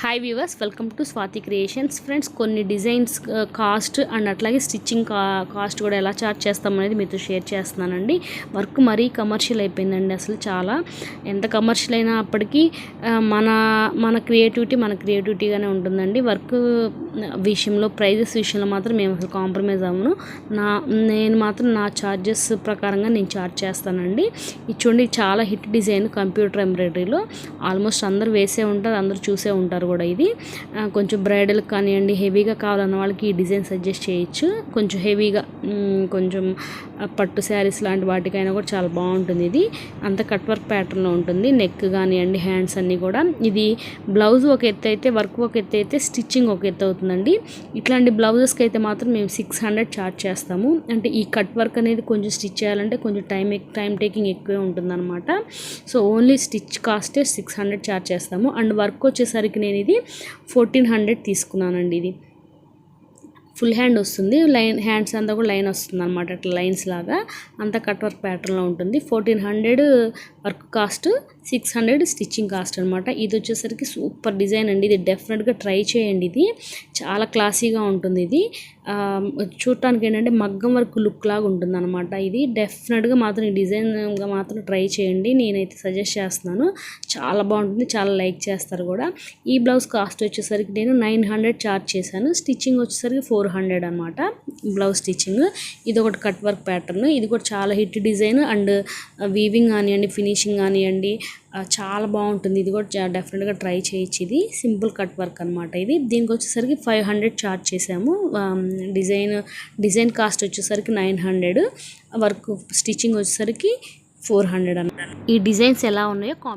Hi viewers welcome to Swathi creations friends కొన్ని designs cost and అట్లాగే stitching కా cost కూడా ఎలా చార్జ్ చేస్తామనేది మీతో షేర్ చేస్తున్నానండి. వర్క్ మరీ కమర్షియల్ అయిపోయిందండి అసలు చాలా. ఎంత కమర్షియల్ అయినప్పటికీ అప్పటికీ మన మన క్రియేటివిటీ మన క్రియేటివిటీగానే ఉంటుందండి. వర్క్ విషయంలో ప్రైజెస్ విషయంలో మాత్రం మేము అసలు కాంప్రమైజ్ అవ్వను. నా నేను మాత్రం నా ఛార్జెస్ ప్రకారంగా నేను ఛార్జ్ చేస్తానండి. ఇది చూడండి చాలా హిట్ డిజైన్ కంప్యూటర్ ఎంబ్రాయిడరీలో ఆల్మోస్ట్ అందరూ వేసే ఉంటారు అందరూ చూసే ఉంటారు. కూడా ఇది. కొంచెం బ్రైడల్ కానివ్వండి హెవీగా కావాలన్న వాళ్ళకి ఈ డిజైన్ సజెస్ట్ చేయొచ్చు. కొంచెం హెవీగా కొంచెం పట్టు శారీస్ లాంటి వాటికైనా కూడా చాలా బాగుంటుంది ఇది. అంత కట్ వర్క్ ప్యాటర్న్లో ఉంటుంది. నెక్ కానివ్వండి హ్యాండ్స్ అన్నీ కూడా. ఇది బ్లౌజ్ ఒక ఎత్తు అయితే వర్క్ ఒక ఎత్తు అయితే స్టిచ్చింగ్ ఒక ఎత్తు అవుతుందండి. ఇట్లాంటి బ్లౌజెస్కి అయితే మాత్రం మేము సిక్స్ హండ్రెడ్ ఛార్జ్ చేస్తాము. అంటే ఈ కట్ వర్క్ అనేది కొంచెం స్టిచ్ చేయాలంటే కొంచెం టైం టైం టేకింగ్ ఎక్కువే ఉంటుందన్నమాట. సో ఓన్లీ స్టిచ్ కాస్టే సిక్స్ హండ్రెడ్ ఛార్జ్ చేస్తాము. అండ్ వర్క్ వచ్చేసరికి నేను ఇది ఫోర్టీన్ హండ్రెడ్ తీసుకున్నానండి ఇది. ఫుల్ హ్యాండ్ వస్తుంది. లైన్ హ్యాండ్స్ అంతా కూడా లైన్ వస్తుంది అనమాట అట్లా లైన్స్ లాగా అంతా కట్ వర్క్ ప్యాటర్న్లో ఉంటుంది. Fourteen hundred work cost six hundred stitching cost అనమాట ఇది వచ్చేసరికి సూపర్ డిజైన్ అండి. ఇది డెఫినెట్గా ట్రై చేయండి ఇది. చాలా క్లాసీగా ఉంటుంది ఇది. చూడటానికి ఏంటంటే మగ్గం వర్క్ లుక్ లాగా ఉంటుంది అనమాట ఇది. డెఫినెట్గా మాత్రం ఈ డిజైన్గా మాత్రం ట్రై చేయండి. నేనైతే సజెస్ట్ చేస్తున్నాను. చాలా బాగుంటుంది. చాలా లైక్ చేస్తారు కూడా. ఈ బ్లౌజ్ కాస్ట్ వచ్చేసరికి నేను నైన్ హండ్రెడ్ ఛార్జ్ చేశాను. స్టిచ్చింగ్ వచ్చేసరికి ఫోర్ హండ్రెడ్ అనమాట బ్లౌజ్ స్టిచ్చింగ్. ఇది ఒకటి కట్ వర్క్ ప్యాటర్న్. ఇది కూడా చాలా హిట్ డిజైన్ అండ్ వీవింగ్ కానివ్వండి ఫినిషింగ్ కానివ్వండి చాలా బాగుంటుంది. ఇది కూడా డెఫినెట్గా ట్రై చేయొచ్చు ఇది. సింపుల్ కట్ వర్క్ అనమాట ఇది. దీనికి వచ్చేసరికి ఫైవ్ హండ్రెడ్ ఛార్జ్ చేసాము డిజైన్ డిజైన్ కాస్ట్ వచ్చేసరికి నైన్ హండ్రెడ్. వర్క్ స్టిచ్చింగ్ వచ్చేసరికి ఫోర్ హండ్రెడ్ అనమాట ఈ డిజైన్స్ ఎలా ఉన్నాయో కామెంట్